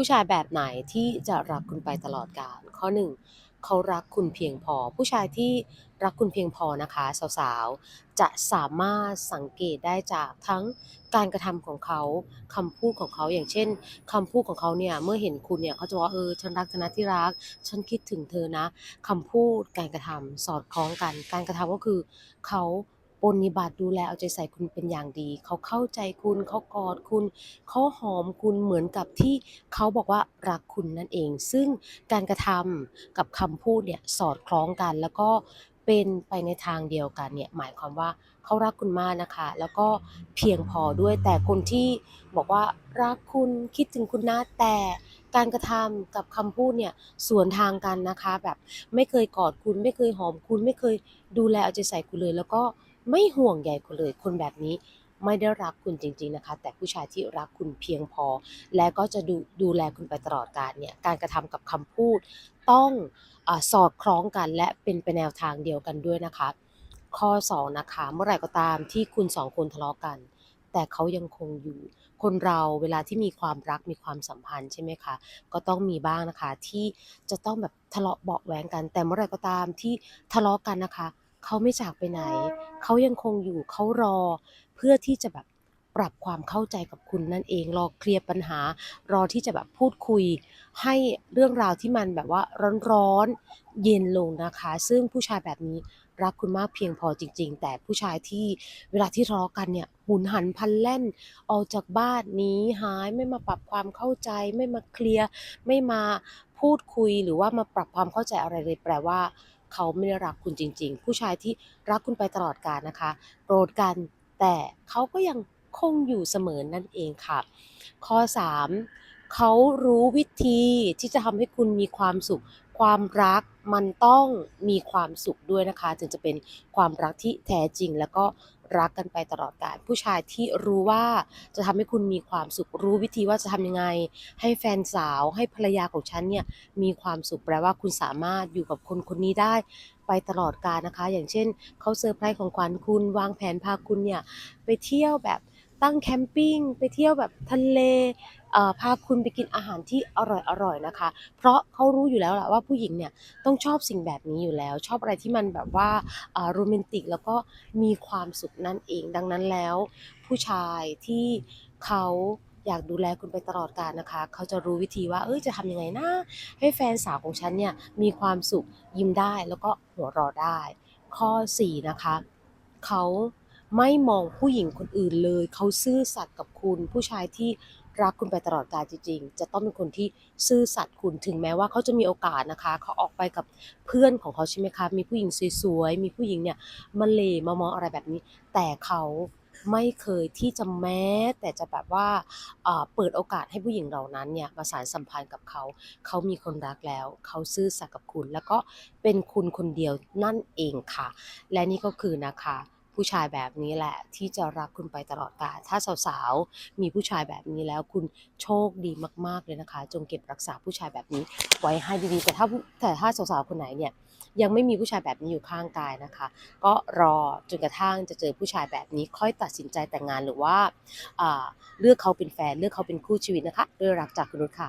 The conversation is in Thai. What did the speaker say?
ผู้ชายแบบไหนที่จะรักคุณไปตลอดกาลข้อ 1 เขารักคุณเพียงพอ ผู้ชายที่รักคุณเพียงพอนะคะสาวๆจะสามารถสังเกตได้จากทั้งการกระทำของเขาคำพูดของเขาอย่างเช่นคำพูดของเขาเนี่ยเมื่อเห็นคุณเนี่ยเขาจะว่าเออฉันรักเธอนะที่รัก ฉันคิดถึงเธอนะคำพูดการกระทำสอดคล้องกัน การกระทำก็คือเขา ปนนิบัติดูแลเอาใจใส่คุณเป็นอย่างดี เขาเข้าใจคุณเขากอดคุณ เขาหอมคุณเหมือนกับที่เขาบอกว่ารักคุณนั่นเอง ซึ่งการกระทำกับคำพูดเนี่ยสอดคล้องกัน แล้วก็เป็นไปในทางเดียวกันเนี่ยหมายความว่าเขารักคุณมากนะคะ แล้วก็เพียงพอด้วยแต่คนที่บอกว่ารักคุณคิดถึงคุณนะแต่การกระทำกับคำพูดเนี่ยสวนทางกันนะคะ แบบไม่เคยกอดคุณ ไม่เคยหอมคุณ ไม่เคยดูแลเอาใจใส่คุณเลย แล้วก็ ไม่ห่วงใยคุณเลยคนแบบนี้ไม่ได้รักคุณจริง ๆนะคะ แต่ผู้ชายที่รักคุณเพียงพอ และก็จะดูดูแลคุณไปตลอดกาลเนี่ยการกระทำกับคำพูด ต้องอสอดคล้องกันและเป็นไปแนวทางเดียวกันด้วยนะคะ ข้อ 2 นะคะ เมื่อไหร่ก็ตามที่คุณสองคนทะเลาะกัน แต่เขายังคงอยู่ คนเราเวลาที่มีความรักมีความสัมพันธ์ใช่ไหมคะก็ต้องมีบ้างนะคะที่จะต้องแบบทะเลาะเบาะแว้งกัน แต่เมื่อไหร่ก็ตามที่ทะเลาะกันนะคะ เขาไม่จากไปไหน เขายังคงอยู่เขารอเพื่อที่จะแบบปรับความเข้าใจกับคุณนั่นเอง รอเคลียร์ปัญหา รอที่จะแบบพูดคุย ให้เรื่องราวที่มันแบบว่าร้อนๆเย็นลงนะคะ ซึ่งผู้ชายแบบนี้รักคุณมากเพียงพอจริง ๆ แต่ผู้ชายที่เวลาที่ทะเลาะกันเนี่ยหุนหันพันแล่น ออกจากบ้านหนีหายไม่มาปรับความเข้าใจ ไม่มาเคลียร์ไม่มาพูดคุยหรือว่ามาปรับความเข้าใจอะไรเลยแปลว่า เขาไม่ได้รักคุณจริง ๆ ผู้ชายที่รักคุณไปตลอดกาลนะคะโกรธกันแต่เขาก็ยังคงอยู่เสมอนั่นเองค่ะ ข้อ 3 เขารู้วิธีที่จะทำให้คุณมีความสุข ความรักมันต้องมีความสุขด้วยนะคะ ถึงจะเป็นความรักที่แท้จริงแล้วก็รักกันไปตลอดกาลผู้ชายที่รู้ว่าจะทำให้คุณมีความสุขรู้วิธีว่าจะทำยังไง ให้แฟนสาวให้ภรรยาของฉันเนี่ยมีความสุขแปลว่าคุณสามารถอยู่กับคนคนนี้ได้ไปตลอดกาลนะคะ อย่างเช่นเขาเซอร์ไพรส์ของขวัญคุณวางแผนพาคุณเนี่ยไปเที่ยวแบบ ตั้งแคมปิ้งไปเที่ยวแบบทะเลพาคุณไปกินอาหารที่อร่อยๆนะคะ เพราะเขารู้อยู่แล้วแหละว่าผู้หญิงเนี่ยต้องชอบสิ่งแบบนี้อยู่แล้ว ชอบอะไรที่มันแบบว่าอ่าโรแมนติกแล้วก็มีความสุขนั่นเอง ดังนั้นแล้ว ผู้ชายที่เขาอยากดูแลคุณไปตลอดกาลนะคะ เขาจะรู้วิธีว่า เอ้ย จะทำยังไงนะ ให้แฟนสาวของฉันเนี่ยมีความสุขยิ้มได้แล้วก็หัวเราะได้ ข้อ 4 นะคะ เขา ไม่มองผู้หญิงคนอื่นเลย เขาซื่อสัตย์กับคุณ ผู้ชายที่รักคุณไปตลอดกาลจริง ๆ จะต้องเป็นคนที่ซื่อสัตย์คุณถึงแม้ว่าเขาจะมีโอกาสนะคะ เขาออกไปกับเพื่อนของเขาใช่ไหมคะ มีผู้หญิงสวยๆ มีผู้หญิงเนี่ยมาเลมามองอะไรแบบนี้ แต่เขาไม่เคยที่จะแม้ แต่จะแบบว่าเปิดโอกาสให้ผู้หญิงเหล่านั้นเนี่ยมาสานสัมพันธ์กับเขา เขามีคนรักแล้ว เขาซื่อสัตย์กับคุณ แล้วก็เป็นคุณคนเดียวนั่นเองค่ะ และนี่ก็คือนะคะ ผู้ชายแบบนี้แหละ ที่จะรักคุณไปตลอดกาลถ้าสาวๆ มีผู้ชายแบบนี้แล้วคุณโชคดีมากๆเลยนะคะ จงเก็บรักษาผู้ชายแบบนี้ไว้ให้ดีๆ แต่ถ้าแต่ถ้าสาวๆ คนไหนเนี่ยยังไม่มีผู้ชายแบบนี้อยู่ข้างกายนะคะ ก็รอจนกระทั่งจะเจอผู้ชายแบบนี้ค่อยตัดสินใจแต่งงานหรือว่าอ่าเลือกเขาเป็นแฟนเลือกเขาเป็นคู่ชีวิตนะคะด้วยรักจากคุณนุชค่ะ